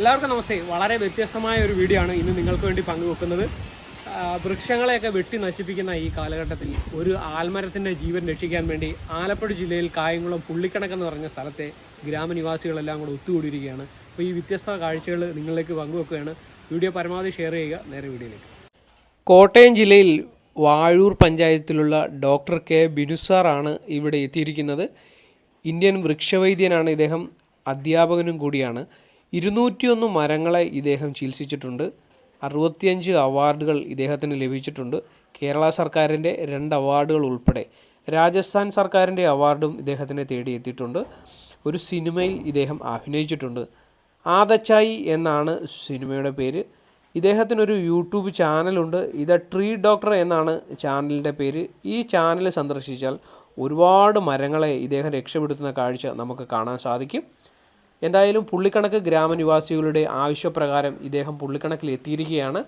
എല്ലാവർക്കും നമസ്തേ. വളരെ വ്യത്യസ്തമായ ഒരു വീഡിയോ ആണ് ഇന്ന് നിങ്ങൾക്ക് വേണ്ടി പങ്കുവെക്കുന്നത്. വൃക്ഷങ്ങളെയൊക്കെ വെട്ടി നശിപ്പിക്കുന്ന ഈ കാലഘട്ടത്തിൽ ഒരു ആൽമരത്തിന്റെ ജീവൻ രക്ഷിക്കാൻ വേണ്ടി ആലപ്പുഴ ജില്ലയിൽ കായംകുളം പുള്ളിക്കണക്കെന്ന് പറഞ്ഞ സ്ഥലത്തെ ഗ്രാമനിവാസികളെല്ലാം കൂടെ ഒത്തുകൂടിയിരിക്കുകയാണ്. അപ്പോൾ ഈ വ്യത്യസ്ത കാഴ്ചകൾ നിങ്ങളിലേക്ക് പങ്കുവെക്കുകയാണ്. വീഡിയോ പരമാവധി ഷെയർ ചെയ്യുക. നേരെ വീഡിയോയിലേക്ക്. കോട്ടയം ജില്ലയിൽ വാഴൂർ പഞ്ചായത്തിലുള്ള ഡോക്ടർ കെ ബിനുസാറാണ് ഇവിടെ എത്തിയിരിക്കുന്നത്. ഇന്ത്യൻ വൃക്ഷവൈദ്യനാണ് ഇദ്ദേഹം. അധ്യാപകനും കൂടിയാണ്. ഇരുന്നൂറ്റിയൊന്ന് മരങ്ങളെ ഇദ്ദേഹം ചികിത്സിച്ചിട്ടുണ്ട്. അറുപത്തിയഞ്ച് അവാർഡുകൾ ഇദ്ദേഹത്തിന് ലഭിച്ചിട്ടുണ്ട്. കേരള സർക്കാരിന്റെ രണ്ട് അവാർഡുകൾ ഉൾപ്പെടെ രാജസ്ഥാൻ സർക്കാരിന്റെ അവാർഡും ഇദ്ദേഹത്തിനെ തേടിയെത്തിയിട്ടുണ്ട്. ഒരു സിനിമയിൽ ഇദ്ദേഹം അഭിനയിച്ചിട്ടുണ്ട്. ആദച്ചായി എന്നാണ് സിനിമയുടെ പേര്. ഇദ്ദേഹത്തിനൊരു യൂട്യൂബ് ചാനലുണ്ട്. ഇത് ട്രീ ഡോക്ടർ എന്നാണ് ചാനലിന്റെ പേര്. ഈ ചാനൽ സന്ദർശിച്ചാൽ ഒരുപാട് മരങ്ങളെ ഇദ്ദേഹം രക്ഷപ്പെടുത്തുന്ന കാഴ്ച നമുക്ക് കാണാൻ സാധിക്കും. എന്തായാലും പുള്ളിക്കണക്ക് ഗ്രാമനിവാസികളുടെ ആവശ്യപ്രകാരം ഇദ്ദേഹം പുള്ളിക്കണക്കിൽ എത്തിയിരിക്കുകയാണ്.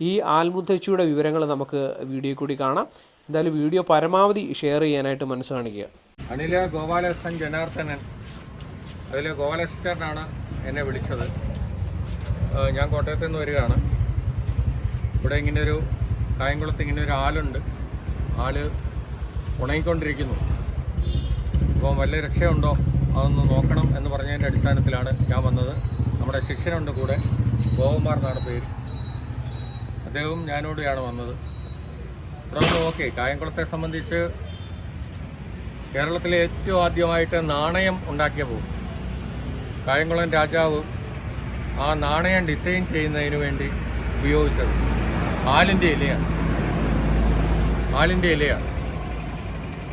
ഈ ആൽമുത്തച്ചിയുടെ വിവരങ്ങൾ നമുക്ക് വീഡിയോ കൂടി കാണാം. എന്തായാലും വീഡിയോ പരമാവധി ഷെയർ ചെയ്യാനായിട്ട് മനസ്സ് കാണിക്കുക. അനില ഗോപാലകൃഷ്ണൻ ജനാർദ്ദനൻ. അതിൽ ഗോപാലകൃഷ്ണനാണ് എന്നെ വിളിച്ചത്. ഞാൻ കോട്ടയത്തു നിന്ന് വരികയാണ്. ഇവിടെ ഇങ്ങനെ ഒരു കായംകുളത്ത് ഇങ്ങനെ ഒരു ആളുണ്ട്. ആൾ ഉണങ്ങിക്കൊണ്ടിരിക്കുന്നു. അപ്പോൾ വല്ല രക്ഷയുണ്ടോ? അതൊന്ന് നോക്കണം എന്ന് പറഞ്ഞതിന്റെ അടിസ്ഥാനത്തിലാണ് ഞാൻ വന്നത്. നമ്മുടെ ശിഷ്യനുണ്ട് കൂടെ. ഗോകുമാർ എന്നാണ് പേര്. അദ്ദേഹവും ഞാനോടെയാണ് വന്നത്. അതൊന്ന് ഓക്കെ കായംകുളത്തെ സംബന്ധിച്ച് കേരളത്തിലെ ഏറ്റവും ആദ്യമായിട്ട് നാണയം ഉണ്ടാക്കിയ പോകും കായംകുളം രാജാവ് ആ നാണയം ഡിസൈൻ ചെയ്യുന്നതിന് വേണ്ടി ഉപയോഗിച്ചത് ആലിന്റെ ഇലയാണ്. ആലിന്റെ ഇലയാണ്.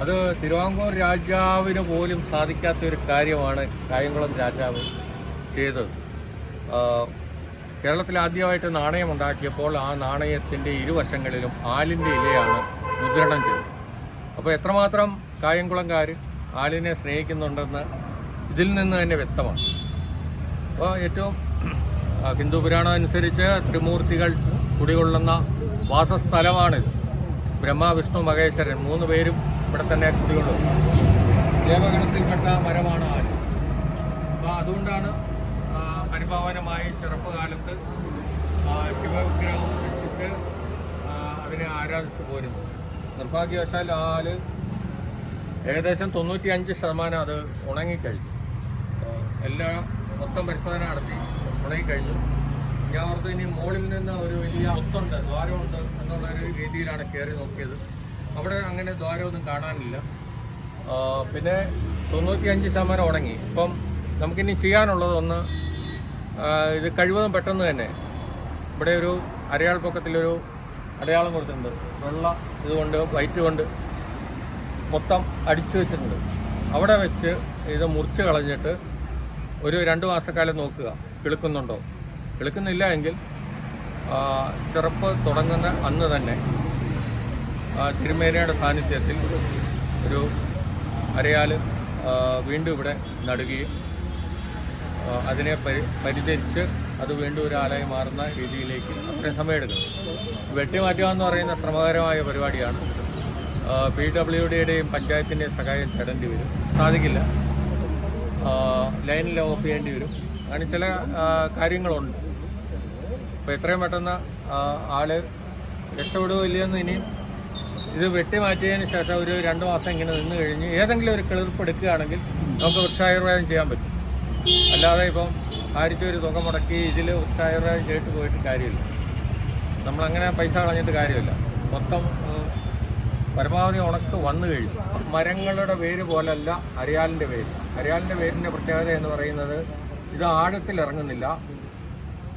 അത് തിരുവാങ്കൂർ രാജാവിന് പോലും സാധിക്കാത്ത ഒരു കാര്യമാണ് കായംകുളം രാജാവ് ചെയ്തത്. കേരളത്തിൽ ആദ്യമായിട്ട് നാണയം ഉണ്ടാക്കിയപ്പോൾ ആ നാണയത്തിന്റെ ഇരുവശങ്ങളിലും ആലിന്റെ ഇലയാണ് മുദ്രണം ചെയ്തത്. അപ്പോൾ എത്രമാത്രം കായംകുളംകാർ ആലിനെ സ്നേഹിക്കുന്നുണ്ടെന്ന് ഇതിൽ നിന്ന് തന്നെ വ്യക്തമാണ്. അപ്പോൾ ഏറ്റവും ഹിന്ദു പുരാണം അനുസരിച്ച് ത്രിമൂർത്തികൾ കുടികൊള്ളുന്ന വാസസ്ഥലമാണിത്. ബ്രഹ്മ വിഷ്ണു മഹേശ്വരൻ മൂന്ന് പേരും ഇവിടെ തന്നെ കുടികൊള്ളും ദേവഗണത്തിൽപ്പെട്ട മരമാണ് ആര് അപ്പോൾ അതുകൊണ്ടാണ് പരിപാവനമായി ചെറുപ്പകാലത്ത് ശിവവിഗ്രഹം വെച്ചിട്ട് അതിനെ ആരാധിച്ചു പോരുന്നു. നിർഭാഗ്യവശാൽ ആൽ ഏകദേശം തൊണ്ണൂറ്റി അഞ്ച് ശതമാനം അത് ഉണങ്ങിക്കഴിഞ്ഞു. എല്ലാ മൊത്തം പരിശോധന നടത്തി. ഉണങ്ങിക്കഴിഞ്ഞു ഞാൻ ഓർത്ത് ഇനി മുകളിൽ നിന്ന് ഒരു വലിയ ഒത്തുണ്ട് ദ്വാരമുണ്ട് എന്നുള്ള ഒരു രീതിയിലാണ് കയറി നോക്കിയത്. അവിടെ അങ്ങനെ ദ്വാരമൊന്നും കാണാനില്ല. പിന്നെ തൊണ്ണൂറ്റി അഞ്ച് ശതമാനം ഉണങ്ങി. ഇപ്പം നമുക്കിനി ചെയ്യാനുള്ളത് ഒന്ന് ഇത് കഴിവതും പെട്ടെന്ന് തന്നെ. ഇവിടെ ഒരു അരയാൾ പൊക്കത്തിലൊരു അടയാളം കൊടുത്തിട്ടുണ്ട്. വെള്ള ഇതുകൊണ്ട് വൈറ്റ് കൊണ്ട് മൊത്തം അടിച്ചു വെച്ചിട്ടുണ്ട്. അവിടെ വെച്ച് ഇത് മുറിച്ച് കളഞ്ഞിട്ട് ഒരു രണ്ട് മാസക്കാലം നോക്കുക. കിളുക്കുന്നുണ്ടോ? കിളുക്കുന്നില്ല എങ്കിൽ ചെറുപ്പ് തുടങ്ങുന്ന അന്ന് തന്നെ തിരുമേനയുടെ സാന്നിധ്യത്തിൽ ഒരു അരയാൽ വീണ്ടും ഇവിടെ നടുകയും അതിനെ പരി പരിചരിച്ച് അത് വീണ്ടും ഒരു ആലായി മാറുന്ന രീതിയിലേക്ക് അത്രയും സമയമെടുക്കും. വെട്ടിമാറ്റുക എന്ന് പറയുന്ന ശ്രമകരമായ പരിപാടിയാണ്. പി ഡബ്ല്യു ഡിയുടെയും പഞ്ചായത്തിന്റെയും സഹായം തേടേണ്ടി വരും. സാധിക്കില്ല. ലൈനിൽ ഓഫ് ചെയ്യേണ്ടി വരും. അങ്ങനെ ചില കാര്യങ്ങളുണ്ട്. അപ്പോൾ എത്രയും പെട്ടെന്ന് ആൾ രക്ഷപ്പെടുകയോ ഇല്ലയെന്ന് ഇനി ഇത് വെട്ടിമാറ്റിയതിന് ശേഷം ഒരു രണ്ട് മാസം ഇങ്ങനെ നിന്ന് കഴിഞ്ഞ് ഏതെങ്കിലും ഒരു കിളിർപ്പ് എടുക്കുകയാണെങ്കിൽ നമുക്ക് വൃക്ഷായുർവേദം ചെയ്യാൻ പറ്റും. അല്ലാതെ ഇപ്പം ആരിച്ച ഒരു തുക മുടക്കി ഇതിൽ വൃക്ഷായുർവേദം ചെയ്തിട്ട് പോയിട്ട് കാര്യമില്ല. നമ്മളങ്ങനെ പൈസ കളഞ്ഞിട്ട് കാര്യമില്ല. മൊത്തം പരമാവധി ഉണക്ക് വന്നു കഴിഞ്ഞു. മരങ്ങളുടെ വേര് പോലല്ല അരയാലിന്റെ വേര്. അരയാലിന്റെ വേരിന്റെ പ്രത്യേകത എന്ന് പറയുന്നത് ഇത് ആഴത്തിൽ ഇറങ്ങുന്നില്ല.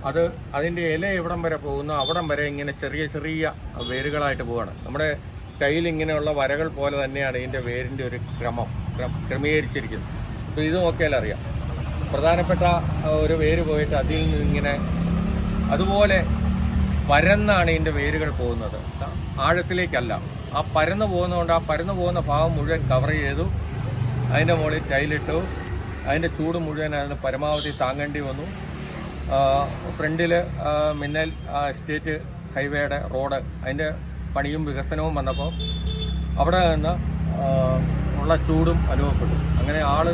അത് അതിന്റെ ഇല എവിടം വരെ പോകുന്നു അവിടം വരെ ഇങ്ങനെ ചെറിയ ചെറിയ വേരുകളായിട്ട് പോവുകയാണ് നമ്മുടെ കയ്യിൽ ഇങ്ങനെയുള്ള വരകൾ പോലെ തന്നെയാണ് ഇതിന്റെ വേരിന്റെ ഒരു ക്രമം ക്രം- ക്രമീകരിച്ചിരിക്കുന്നത്. അപ്പോൾ ഇത് നോക്കിയാൽ അറിയാം. പ്രധാനപ്പെട്ട ഒരു വേര് പോയിട്ട് അതിൽ നിന്ന് ഇങ്ങനെ അതുപോലെ വരന്നാണ് ഇതിന്റെ വേരുകൾ പോകുന്നത്. ആഴത്തിലേക്കല്ല. ആ പരന്നു പോകുന്നതുകൊണ്ട് ആ പരന്നു പോകുന്ന ഭാഗം മുഴുവൻ കവർ ചെയ്തു. അതിന്റെ മുകളിൽ ടൈലിട്ടു. അതിന്റെ ചൂട് മുഴുവൻ അതിന് പരമാവധി താങ്ങേണ്ടി വന്നു. ഫ്രണ്ടിൽ മിന്നൽ സ്റ്റേറ്റ് ഹൈവേയുടെ റോഡ് അതിന്റെ പണിയും വികസനവും വന്നപ്പോൾ അവിടെ നിന്ന് ഉള്ള ചൂടും അനുഭവപ്പെട്ടു. അങ്ങനെ ആൾ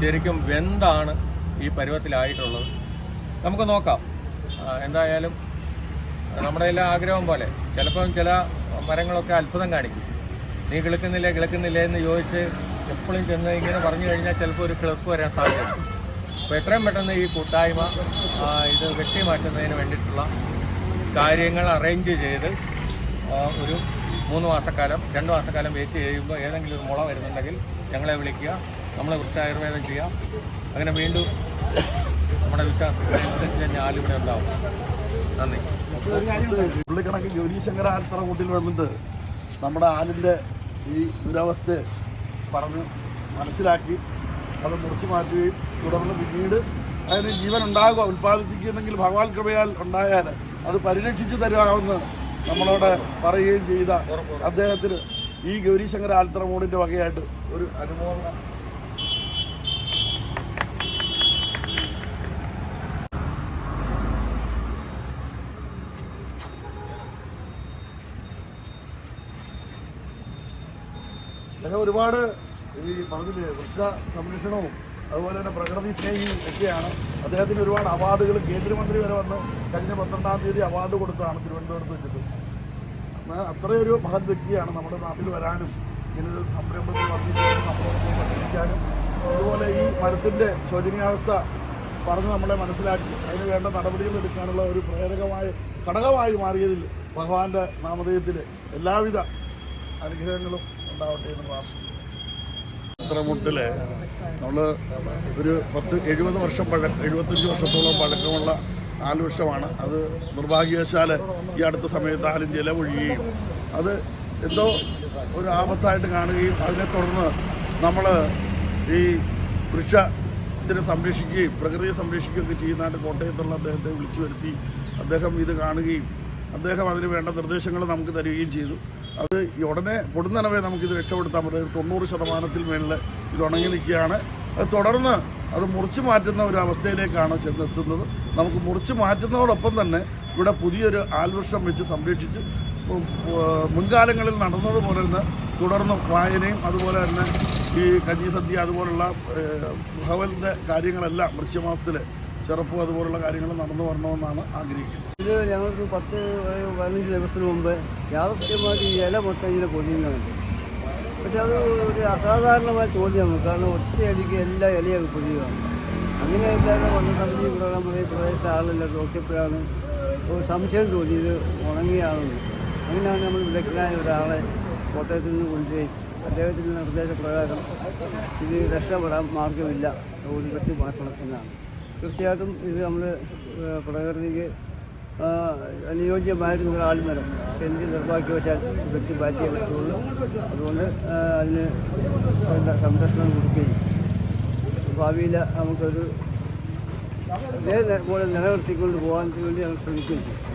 ശരിക്കും വെന്താണ് ഈ പരുവത്തിലായിട്ടുള്ളത്. നമുക്ക് നോക്കാം. എന്തായാലും നമ്മുടെ എല്ലാ ആഗ്രഹം പോലെ ചിലപ്പം ചില മരങ്ങളൊക്കെ അത്ഭുതം കാണിക്കും. നീ കിളുക്കുന്നില്ല കിളുക്കുന്നില്ല എന്ന് ചോദിച്ച് എപ്പോഴും ചെന്ന് ഇങ്ങനെ പറഞ്ഞു കഴിഞ്ഞാൽ ചിലപ്പോൾ ഒരു കിളിർപ്പ് വരാൻ സാധ്യതയുണ്ട്. അപ്പോൾ എത്രയും പെട്ടെന്ന് ഈ കൂട്ടായ്മ ഇത് വെട്ടി മാറ്റുന്നതിന് വേണ്ടിയിട്ടുള്ള കാര്യങ്ങൾ അറേഞ്ച് ചെയ്ത് ഒരു മൂന്ന് മാസക്കാലം രണ്ട് മാസക്കാലം വെയിറ്റ് ചെയ്യുമ്പോൾ ഏതെങ്കിലും ഒരു മുള വരുന്നുണ്ടെങ്കിൽ ഞങ്ങളെ വിളിക്കുക നമ്മളെ വൃക്ഷായുർവേദം ചെയ്യാം. അങ്ങനെ വീണ്ടും വിശ്വാസത്തിനനുസരിച്ച് ഞാലിവിടെ ഉണ്ടാവും നന്ദി പുള്ളിക്കണക്ക് ഗൗരീശങ്കര ആൽത്തറ കൂട്ടിൽ വന്നിട്ട് നമ്മുടെ ആലിന്റെ ഈ ദുരവസ്ഥ പറഞ്ഞ് മനസ്സിലാക്കി അത് മുറിച്ചു മാറ്റുകയും തുടർന്ന് പിന്നീട് അതിന് ജീവൻ ഉണ്ടാകുക ഉൽപ്പാദിപ്പിക്കുന്നെങ്കിൽ ഭഗവാൻ കൃപയാൽ ഉണ്ടായാൽ അത് പരിരക്ഷിച്ചു തരാമെന്ന് നമ്മളോട് പറയുകയും ചെയ്ത അദ്ദേഹത്തിന് ഈ ഗൗരീശങ്കര ആൽത്തറ മോഡിന്റെ വകയായിട്ട് ഒരു അനുമോദനം അദ്ദേഹം ഒരുപാട് ഈ പറഞ്ഞില്ലേ വൃക്ഷ സംരക്ഷണവും അതുപോലെ തന്നെ പ്രകൃതി സ്നേഹി ഒക്കെയാണ്. അദ്ദേഹത്തിന് ഒരുപാട് അവാർഡുകൾ കേന്ദ്രമന്ത്രി വരെ വന്ന് കഴിഞ്ഞ പന്ത്രണ്ടാം തീയതി അവാർഡ് കൊടുത്തതാണ് തിരുവനന്തപുരത്ത് വെച്ചിട്ട്. അത്രയൊരു മഹത് വ്യക്തിയാണ് നമ്മുടെ നാട്ടിൽ വരാനും ഇങ്ങനൊരു സംരംഭത്തിൽ വർദ്ധിക്കാനും നമ്മളോടൊപ്പം പഠിപ്പിക്കാനും. അതുപോലെ ഈ മരത്തിന്റെ ശോചനീയാവസ്ഥ പറഞ്ഞ് നമ്മളെ മനസ്സിലാക്കി. അതിന് വേണ്ട നടപടികൾ എടുക്കാനുള്ള ഒരു പ്രേരകമായ ഘടകമായി മാറിയതിൽ ഭഗവാന്റെ നാമധേയത്തിൽ എല്ലാവിധ അനുഗ്രഹങ്ങളും ഉണ്ടാവട്ടെ ചിത്രമുട്ടിൽ നമ്മൾ ഒരു പത്ത് എഴുപത് വർഷം പഴക്കം എഴുപത്തഞ്ച് വർഷത്തോളം പഴക്കമുള്ള ആൽവൃക്ഷമാണ് അത് നിർഭാഗ്യവശാൽ ഈ അടുത്ത സമയത്ത് ആലും ജലമൊഴിയുകയും അത് എന്തോ ഒരു ആപത്തായിട്ട് കാണുകയും അതിനെ തുടർന്ന് നമ്മൾ ഈ വൃക്ഷത്തിനെ സംരക്ഷിക്കുകയും പ്രകൃതിയെ സംരക്ഷിക്കുകയൊക്കെ ചെയ്യുന്നതായിട്ട് കോട്ടയത്തുള്ള അദ്ദേഹത്തെ വിളിച്ചു വരുത്തി അദ്ദേഹം ഇത് കാണുകയും അദ്ദേഹം അതിന് വേണ്ട നിർദ്ദേശങ്ങൾ നമുക്ക് തരികയും ചെയ്തു. അത് ഈ ഉടനെ പൊടുന്നനവേ നമുക്കിത് രക്ഷപ്പെടുത്താൻ പറ്റും. തൊണ്ണൂറ് ശതമാനത്തിൽ മേളിൽ ഇത് ഉണങ്ങി നിൽക്കുകയാണ് അത് തുടർന്ന് അത് മുറിച്ച് മാറ്റുന്ന ഒരു അവസ്ഥയിലേക്കാണ് ചെന്നെത്തുന്നത്. നമുക്ക് മുറിച്ച് മാറ്റുന്നതോടൊപ്പം തന്നെ ഇവിടെ പുതിയൊരു ആൽവൃക്ഷം വെച്ച് സംരക്ഷിച്ച് മുൻകാലങ്ങളിൽ നടന്നതുപോലെ തന്നെ തുടർന്ന് വായനയും അതുപോലെ തന്നെ ഈ കഞ്ഞിസദ്യ അതുപോലുള്ള ഭവലിന്റെ കാര്യങ്ങളെല്ലാം വൃക്ഷമാസത്തിൽ ചെറുപ്പം അതുപോലുള്ള കാര്യങ്ങൾ നടന്നു വരണമെന്നാണ് ആഗ്രഹിക്കുന്നത്. ഇത് ഞങ്ങൾക്ക് പത്ത് പതിനഞ്ച് ദിവസത്തിന് മുമ്പ് യാദൃശ്യമായിട്ട് ഈ ഇല മൊത്തം ഇങ്ങനെ പൊതിയുന്നുണ്ട്. പക്ഷെ അത് ഒരു അസാധാരണമായ ചോദ്യമാണ്. കാരണം ഒറ്റയടിക്ക് എല്ലാ ഇലയൊക്കെ പൊതിയുകയാണ്. അങ്ങനെ കാരണം വന്ന സമയത്ത് ഇവിടെ നമ്മുടെ പ്രദേശത്തെ ആളെല്ലാം നോക്കിയപ്പോഴാണ് ഒരു സംശയം തോന്നി. ഇത് ഉണങ്ങിയാണെന്ന്. അങ്ങനെയാണ് നമ്മൾ വിദഗ്ധനായ ഒരാളെ കോട്ടയത്തിൽ നിന്ന് കൊണ്ടുപോയി അദ്ദേഹത്തിന്റെ നിർദ്ദേശപ്രകാരം ഇത് രക്ഷപ്പെടാൻ മാർഗമില്ല ഒരു വെട്ടി മാറ്റണം എന്നാണ്. തീർച്ചയായിട്ടും ഇത് നമ്മൾ പ്രകൃതിക്ക് അനുയോജ്യമായിരുന്ന ഒരു ആൽമരം എനിക്ക് നിർഭാഗ്യവശാൽ വ്യക്തി മാറ്റിയേ പറ്റുള്ളൂ അതുകൊണ്ട് അതിന് സംരക്ഷണം കൊടുക്കുകയും ഭാവിയിൽ നമുക്കൊരു ഇതേ പോലെ നിലനിർത്തിക്കൊണ്ട് പോകാൻ വേണ്ടി ഞങ്ങൾ ശ്രമിക്കുകയും ചെയ്യും.